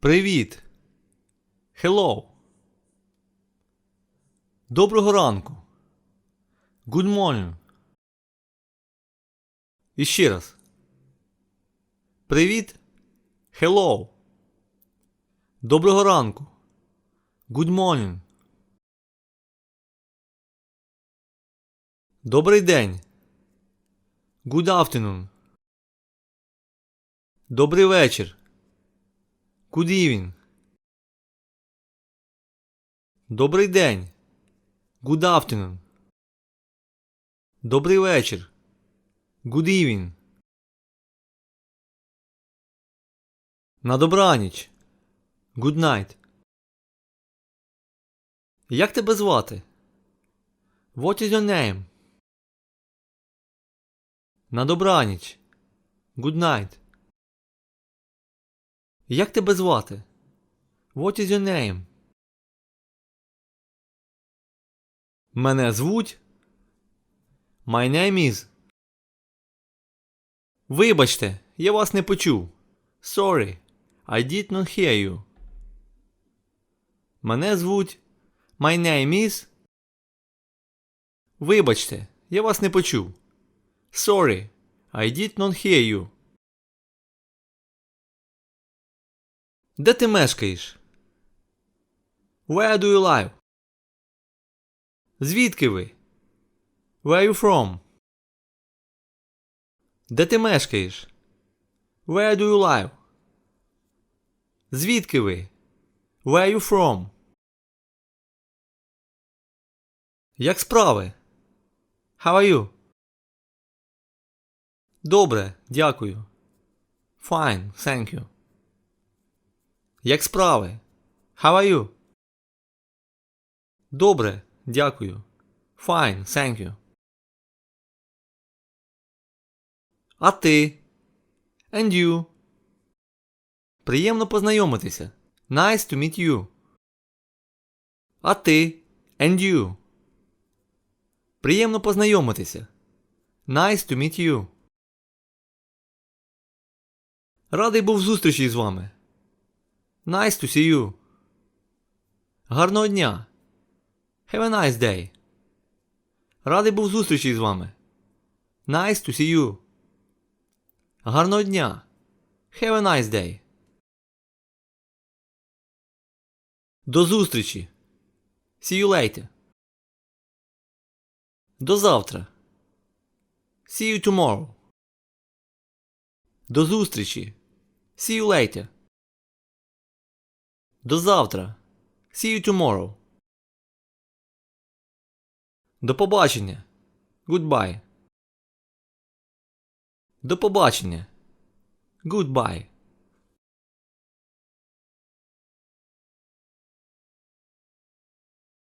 Привіт. Hello. Доброго ранку. Good morning. І ще раз. Привіт. Hello. Доброго ранку. Good morning. Добрий день. Good afternoon. Добрий вечір. Good evening. Добрий день. Good afternoon. Добрий вечір. Good evening. На добраніч. Good night. Як тебе звати? What is your name? На добраніч. Good night. Як тебе звати? What is your name? Мене звуть. My name is. Вибачте, я вас не почув. Sorry, I did not hear you. Мене звуть. My name is. Вибачте, я вас не почув. Sorry, I did not hear you. Де ти мешкаєш? Where do you live? Звідки ви? Where are you from? Де ти мешкаєш? Where do you live? Звідки ви? Where are you from? Як справи? How are you? Добре, дякую. Fine, thank you. Як справи? How are you? Добре, дякую. Fine, thank you. А ти? And you? Приємно познайомитися. Nice to meet you. А ти? And you? Приємно познайомитися. Nice to meet you. Радий був зустрічі з вами. Nice to see you. Гарного дня. Have a nice day. Радий був зустрічі з вами. Nice to see you. Гарного дня. Have a nice day. До зустрічі. See you later. До завтра. See you tomorrow. До зустрічі. See you later. До завтра. See you tomorrow. До побачення. Goodbye. До побачення. Goodbye.